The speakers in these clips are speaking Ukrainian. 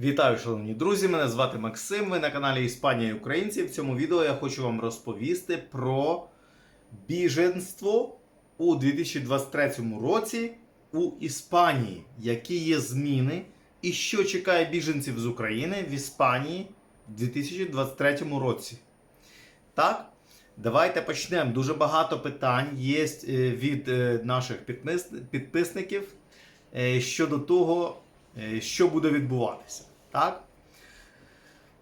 Вітаю, шановні друзі! Мене звати Максим. Ви на каналі Іспанія і Українці. В цьому відео я хочу вам розповісти про біженство у 2023 році у Іспанії, які є зміни і що чекає біженців з України в Іспанії в 2023 році. Так, давайте почнемо. Дуже багато питань є е, від е, наших підписників е, щодо того, що буде відбуватися. Так?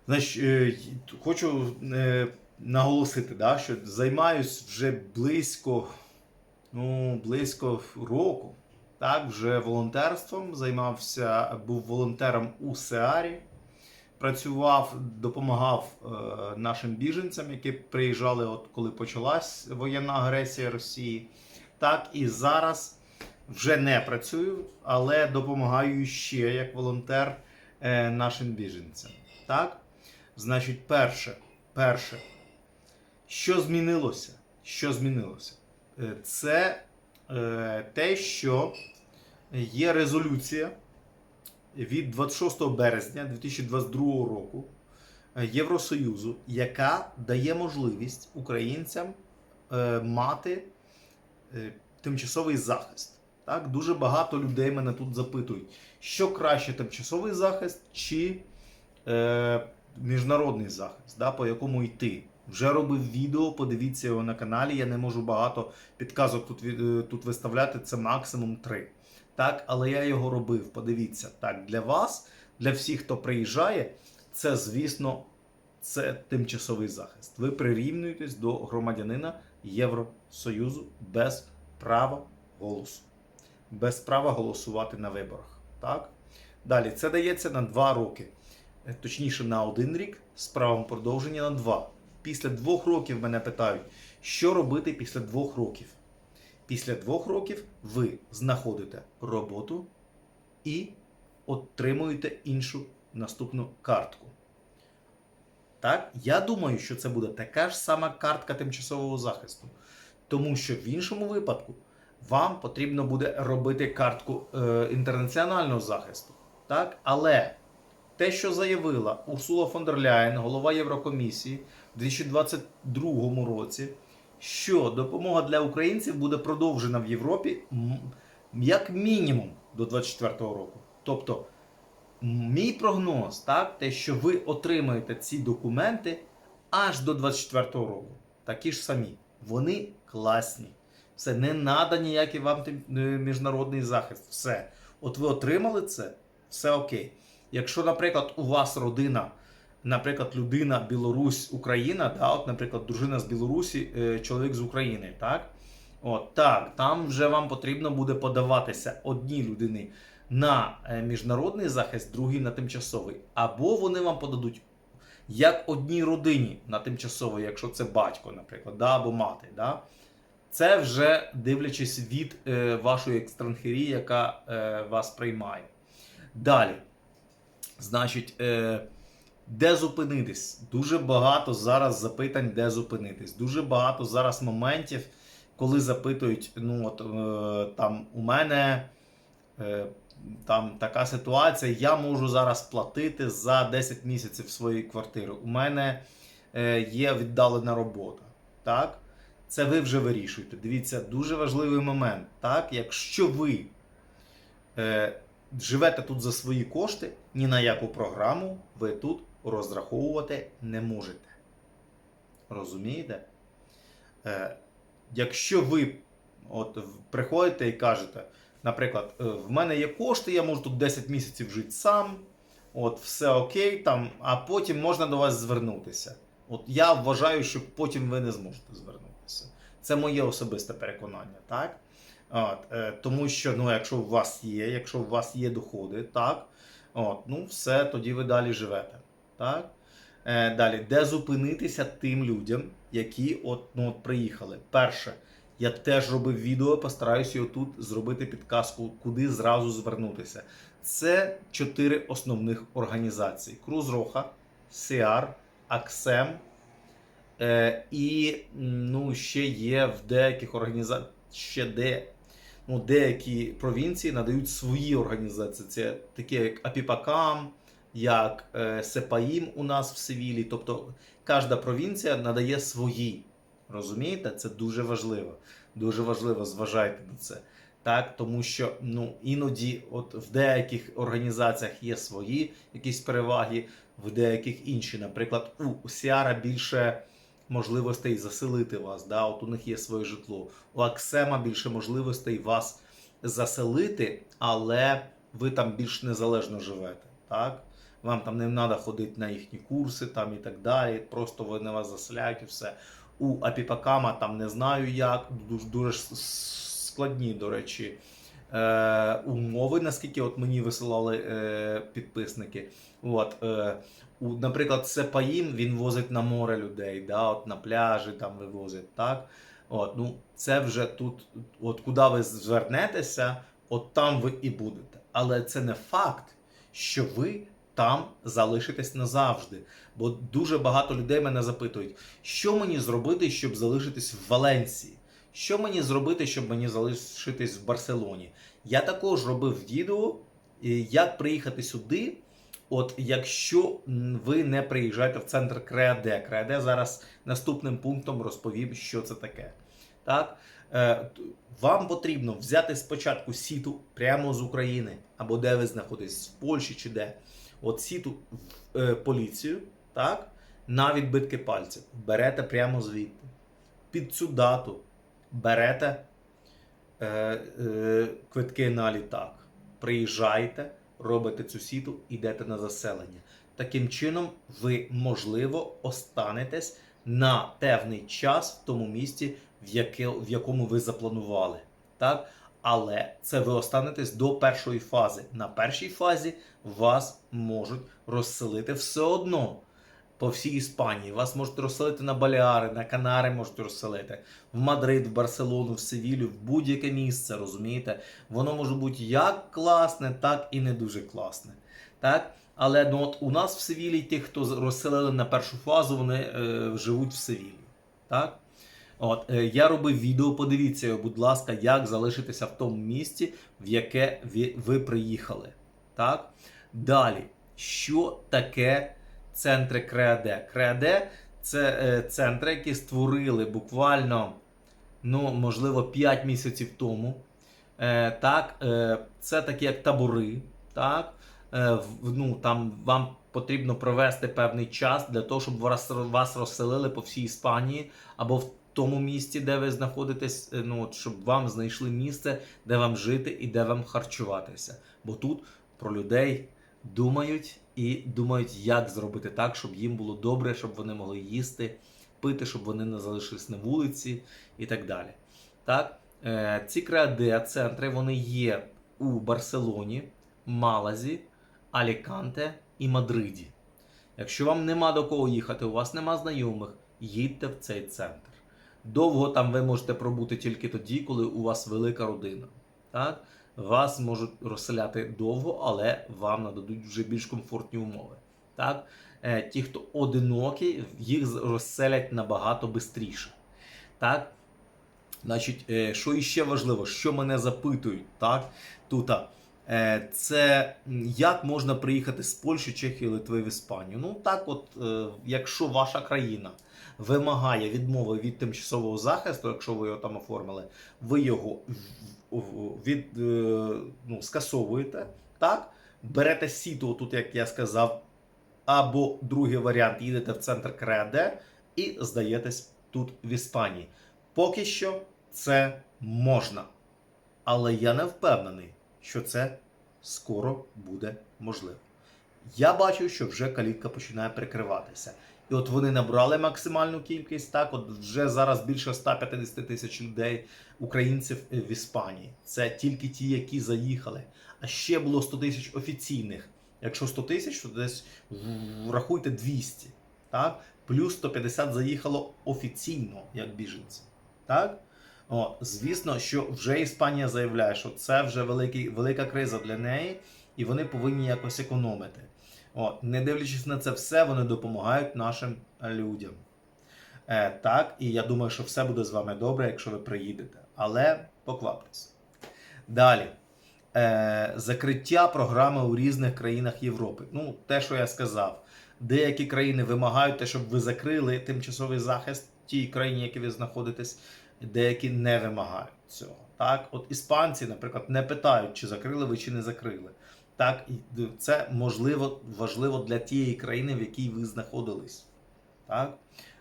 Значить, е, хочу е, наголосити, да, що займаюсь вже близько, ну, близько року. Так, вже волонтерством займався, був волонтером у Сеарі, працював, допомагав е, нашим біженцям, які приїжджали, от коли почалась воєнна агресія Росії. Так, і зараз вже не працюю, але допомагаю ще як волонтер нашим біженцям. Так? Значить, перше, перше, що змінилося? Що змінилося? Е, Це е, те, що є резолюція від 26 березня 2022 року е, Євросоюзу, яка дає можливість українцям е, мати е, тимчасовий захист. Так, дуже багато людей мене тут запитують, що краще тимчасовий захист чи е, міжнародний захист, да, по якому йти. Вже робив відео, подивіться його на каналі. Я не можу багато підказок тут, е, тут виставляти, це максимум три. Так, але я його робив. Подивіться. Так, для вас, для всіх, хто приїжджає, це, звісно, це тимчасовий захист. Ви прирівнюєтесь до громадянина Євросоюзу без права голосу, без права голосувати на виборах. Так? Далі, це дається на 2 роки, Е, точніше на один рік з правом продовження на 2. Після двох років мене питають, що робити після двох років. Після двох років ви знаходите роботу і отримуєте іншу наступну картку. Так, я думаю, що це буде така ж сама картка тимчасового захисту. Тому що в іншому випадку вам потрібно буде робити картку е, інтернаціонального захисту. Так? Але те, що заявила Урсула фон дер Ляєн, голова Єврокомісії у 2022 році, що допомога для українців буде продовжена в Європі як мінімум до 2024 року. Тобто, мій прогноз, так, те, що ви отримаєте ці документи аж до 2024 року. Такі ж самі. Вони класні. Все, не треба ніякий вам е, міжнародний захист. Все. От ви отримали це, все окей. Якщо, наприклад, у вас родина, наприклад, людина Білорусь, Україна, да, от, наприклад, дружина з Білорусі, е, чоловік з України, так? От, так, там вже вам потрібно буде подаватися одній людині на е, міжнародний захист, другій на тимчасовий. Або вони вам подадуть як одній родині на тимчасовий, якщо це батько, наприклад, да, або мати. Да? Це вже дивлячись від е, вашої екстранхерії, яка е, вас приймає. Далі. Значить, е, де зупинитись? Дуже багато зараз запитань, де зупинитись. Дуже багато зараз моментів, коли запитують, ну от е, там у мене е, там така ситуація, я можу зараз платити за 10 місяців своєї квартири. У мене е, є віддалена робота. Так? Це ви вже вирішуєте. Дивіться, дуже важливий момент. Так? Якщо ви е, живете тут за свої кошти, ні на яку програму ви тут розраховувати не можете. Розумієте? Е, якщо ви от, приходите і кажете, наприклад, е, в мене є кошти, я можу тут 10 місяців жити сам, от все окей, там, а потім можна до вас звернутися. От я вважаю, що потім ви не зможете звернутися. Це моє особисте переконання, так? От, е, тому що ну, якщо у вас є, якщо у вас є доходи, так, от, ну все, тоді ви далі живете. Так? Е, далі, де зупинитися тим людям, які от, ну, от приїхали. Перше, я теж робив відео, постараюся тут зробити підказку, куди зразу звернутися. Це чотири основних організації: Круз Роха, Сіар, Аксем. Е, і ну, ще є в деяких організаціях, ще де, ну, деякі провінції надають свої організації. Це такі як Апіпакам, як е, Сепаїм у нас в Севілі. Тобто кожна провінція надає свої. Розумієте? Це дуже важливо. Дуже важливо, зважайте на це. Так, тому що ну, іноді от в деяких організаціях є свої якісь переваги, в деяких інші. Наприклад, у Сіара більше можливостей заселити вас. Да? От у них є своє житло. У Аксема більше можливостей вас заселити, але ви там більш незалежно живете. Так? Вам там не треба ходити на їхні курси там і так далі. Просто вони вас заселяють і все. У Апіпакама там не знаю як. Дуже, дуже складні, до речі, е, умови, наскільки от мені висилали е, підписники. От, е, у, наприклад, Сепаїм він возить на море людей, да, от на пляжі там вивозить. так? От, ну, це вже тут, от куди ви звернетеся, от там ви і будете. Але це не факт, що ви там залишитесь назавжди. Бо дуже багато людей мене запитують, що мені зробити, щоб залишитись в Валенції? Що мені зробити, щоб мені залишитись в Барселоні? Я також робив відео, е, як приїхати сюди. От якщо ви не приїжджаєте в центр Креаде, Креаде зараз наступним пунктом розповім, що це таке. Так? Е, вам потрібно взяти спочатку сіту прямо з України, або де ви знаходитесь, в Польщі чи де. От сіту в е, поліцію, так? на відбитки пальців. Берете прямо звідти. Під цю дату берете е, е, квитки на літак. Приїжджаєте, робите цю сіту, йдете на заселення. Таким чином, ви, можливо, останетесь на певний час в тому місці, в, яке, в якому ви запланували. Так? Але це ви останетесь до першої фази. На першій фазі вас можуть розселити все одно по всій Іспанії. Вас можуть розселити на Баліари, на Канари можуть розселити, в Мадрид, в Барселону, в Севілю, в будь-яке місце, розумієте? Воно може бути як класне, так і не дуже класне. Так? Але ну, от у нас в Севілі ті, хто розселили на першу фазу, вони е, живуть в Севілі. Так? От, е, я робив відео, подивіться, будь ласка, як залишитися в тому місці, в яке ви, ви приїхали. Так? Далі, що таке центри Креаде? Креаде це е, центри, які створили буквально, ну, можливо, 5 місяців тому. Е, так, е, це такі як табори. Так? Е, ну, там вам потрібно провести певний час для того, щоб вас, вас розселили по всій Іспанії або в тому місці, де ви знаходитесь, е, ну, щоб вам знайшли місце, де вам жити і де вам харчуватися. Бо тут про людей думають і думають, як зробити так, щоб їм було добре, щоб вони могли їсти, пити, щоб вони не залишились на вулиці і так далі. Так? Е, ці креаде центри вони є у Барселоні, Малазі, Аліканте і Мадриді. Якщо вам нема до кого їхати, у вас нема знайомих, їдьте в цей центр. Довго там ви можете пробути тільки тоді, коли у вас велика родина. Так? Вас можуть розселяти довго, але вам нададуть вже більш комфортні умови. Так? Е, ті, хто одинокі, їх розселять набагато швидше. Так? Значить, е, що іще важливо, що мене запитують, так? Тут, це як можна приїхати з Польщі, Чехії, Литви в Іспанію. Ну так, от, е, якщо ваша країна вимагає відмови від тимчасового захисту, якщо ви його там оформили, ви його від, е, ну, скасовуєте, так? Берете сіту, тут, як я сказав, або другий варіант, їдете в центр Креаде і здаєтесь тут в Іспанії. Поки що це можна. Але я не впевнений, що це скоро буде можливо. Я бачу, що вже калітка починає прикриватися. І от вони набрали максимальну кількість. Так, от вже зараз більше 150 тисяч людей, українців е, в Іспанії. Це тільки ті, які заїхали. А ще було 100 тисяч офіційних. Якщо 100 тисяч, то десь рахуйте 200. Так? Плюс 150 заїхало офіційно, як біженці. Так? О, звісно, що вже Іспанія заявляє, що це вже великий, велика криза для неї, і вони повинні якось економити. О, не дивлячись на це все, вони допомагають нашим людям. Е, так, і я думаю, що все буде з вами добре, якщо ви приїдете. Але покваптесь. Далі. е, закриття програми у різних країнах Європи. Ну, те, що я сказав, деякі країни вимагають те, щоб ви закрили тимчасовий захист тій країні, в якій ви знаходитесь, деякі не вимагають цього. Так, от іспанці, наприклад, не питають, чи закрили ви, чи не закрили. Так, і це можливо важливо для тієї країни, в якій ви знаходились. Так?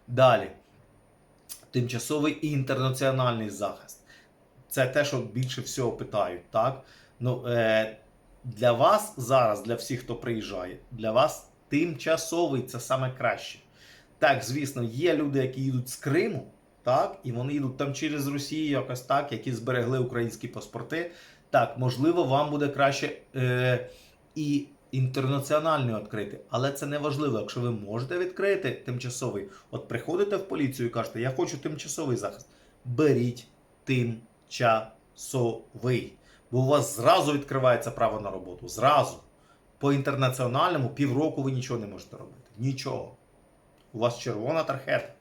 Далі. Тимчасовий і інтернаціональний захист. Це те, що більше всього питають. Так? Ну, е, для вас зараз, для всіх, хто приїжджає, для вас тимчасовий це саме краще. Так, звісно, є люди, які їдуть з Криму, так, і вони йдуть там через Росію, якось так, які зберегли українські паспорти. Так, можливо, вам буде краще е, і інтернаціональний відкрити, але це не важливо. Якщо ви можете відкрити тимчасовий, от приходите в поліцію і кажете, я хочу тимчасовий захист. Беріть тимчасовий. Бо у вас зразу відкривається право на роботу. Зразу. По інтернаціональному півроку ви нічого не можете робити. Нічого. У вас червона тархета.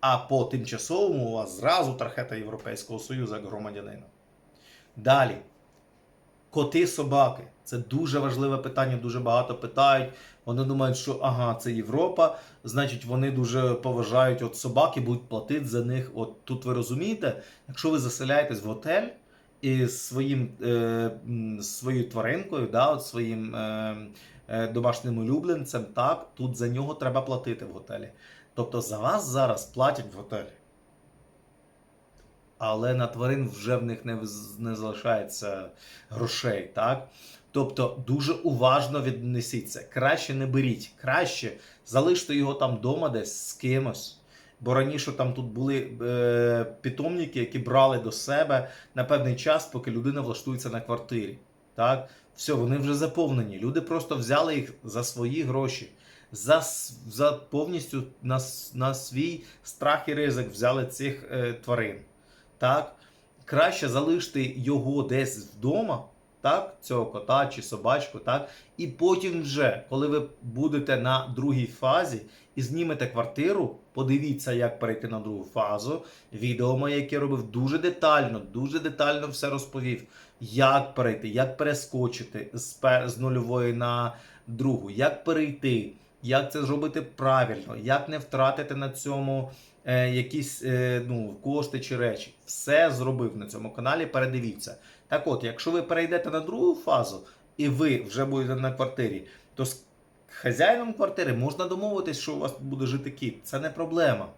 А по тимчасовому у вас зразу тархета Європейського Союзу як громадянина. Далі. Коти собаки. Це дуже важливе питання, дуже багато питають. Вони думають, що ага, це Європа, значить вони дуже поважають от собаки, будуть платити за них. От тут ви розумієте, якщо ви заселяєтесь в готель із своїм, е, своєю тваринкою, да, от своїм е, е, домашнім улюбленцем, так, тут за нього треба платити в готелі. Тобто за вас зараз платять в готелі. Але на тварин вже в них не, не залишається грошей, так? Тобто дуже уважно віднесіться. Краще не беріть, краще залиште його там вдома десь з кимось. Бо раніше там тут були е, питомники, які брали до себе на певний час, поки людина влаштується на квартирі. Так? Все, вони вже заповнені. Люди просто взяли їх за свої гроші, за, за повністю на, на свій страх і ризик взяли цих е, тварин. Так? Краще залишити його десь вдома, так? цього кота чи собачку, так? і потім вже, коли ви будете на другій фазі і знімете квартиру, подивіться, як перейти на другу фазу. Відео моє, яке робив дуже детально, дуже детально все розповів, як перейти, як перескочити з, пер- з нульової на другу, як перейти, як це зробити правильно, як не втратити на цьому е, якісь е, ну, кошти чи речі. Все зробив на цьому каналі. Передивіться. Так от, якщо ви перейдете на другу фазу і ви вже будете на квартирі, то з хазяїном квартири можна домовитись, що у вас буде жити кіт. Це не проблема.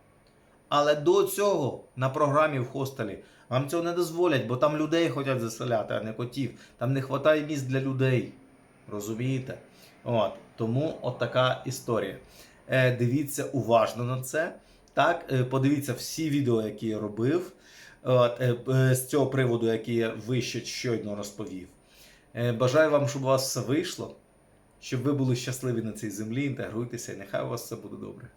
Але до цього на програмі в хостелі вам цього не дозволять, бо там людей хочуть заселяти, а не котів. Там не вистачає місць для людей. Розумієте? От. Тому от така історія. Е, дивіться уважно на це. Так, е, подивіться всі відео, які я робив. От, е, е, з цього приводу, який я вище щойно розповів. Е, Бажаю вам, щоб у вас все вийшло, щоб ви були щасливі на цій землі, інтегруйтеся, і нехай у вас все буде добре.